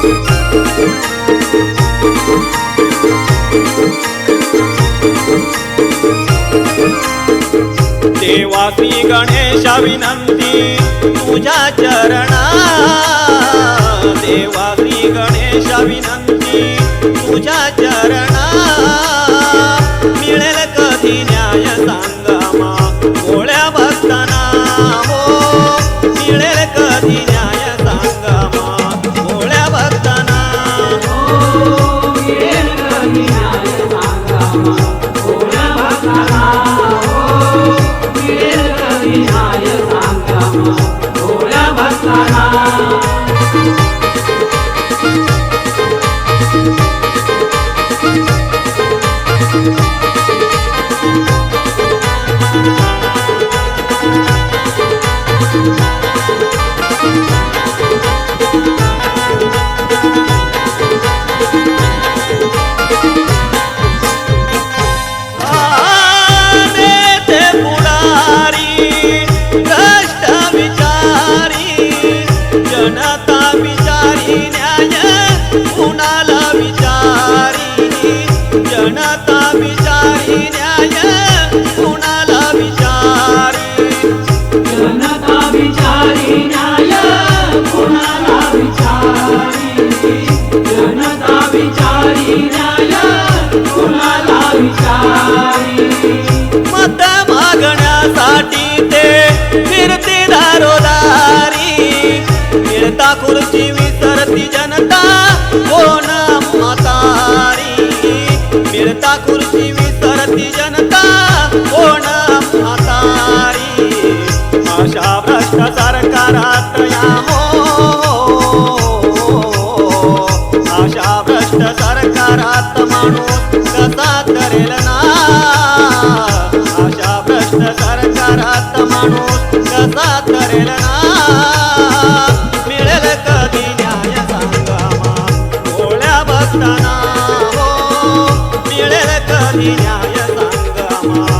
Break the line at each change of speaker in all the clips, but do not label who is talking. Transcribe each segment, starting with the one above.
देवासी गणेशा विनंती तुझ्या चरणा। देवासी गणेशा विनंती तुझ्या चरणा। मिळेल कधी न्याय
सांग Thank you.
मत मागण्यासाठी ते फिरते दारोदारी. मिळता खुर्ची विसरती जनता हो कोण म्हातारी. मिळता खुर्ची सरकारात या भ्रष्ट सरकारात माणूस कसा करेल ना? अशा भ्रष्ट सरकारात माणूस कसा करेल ना? मिळेल कधी न्याय सांगामा हो. मिळेल कधी न्याय सांगामा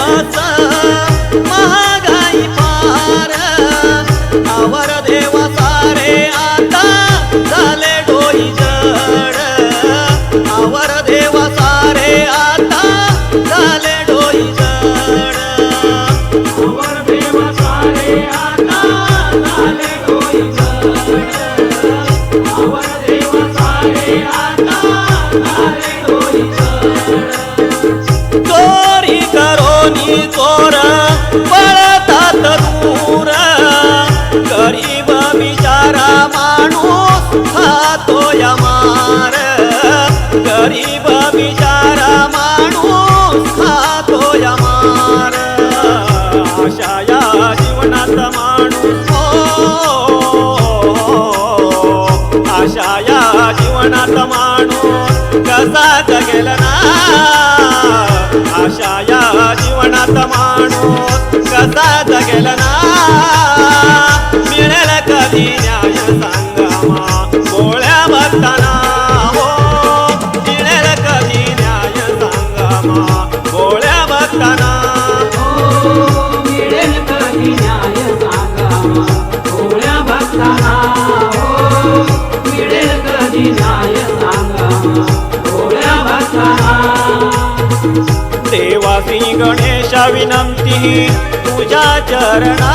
दिवस महागाई पार. आवर देव रे आता झाले डोई जड आवर गरीब बिचारा माणूस खातो या मार अशा या जीवनात माणूस हो. अशा या जीवनात माणूस कसा जगेल ना. अशा या जीवनात माणूस कसा जगेल ना. मिळेल कधी न्याय सांगा देवासी गणेशा विनंती तुझ्या चरणा.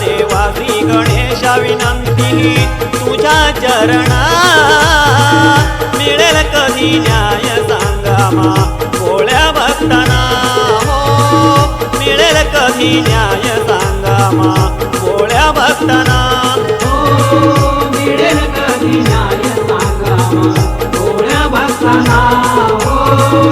देवा श्री गणेशा विनंती तुझ्या चरणा. मिळेल कधी न्याय सांगामा भोळ्या भक्ताना हो. मिळेल कधी न्याय सांगामा भोळ्या भक्ताना
हो, मिळेल कधी न्याय सांगामा भोळ्या भक्ताना हो.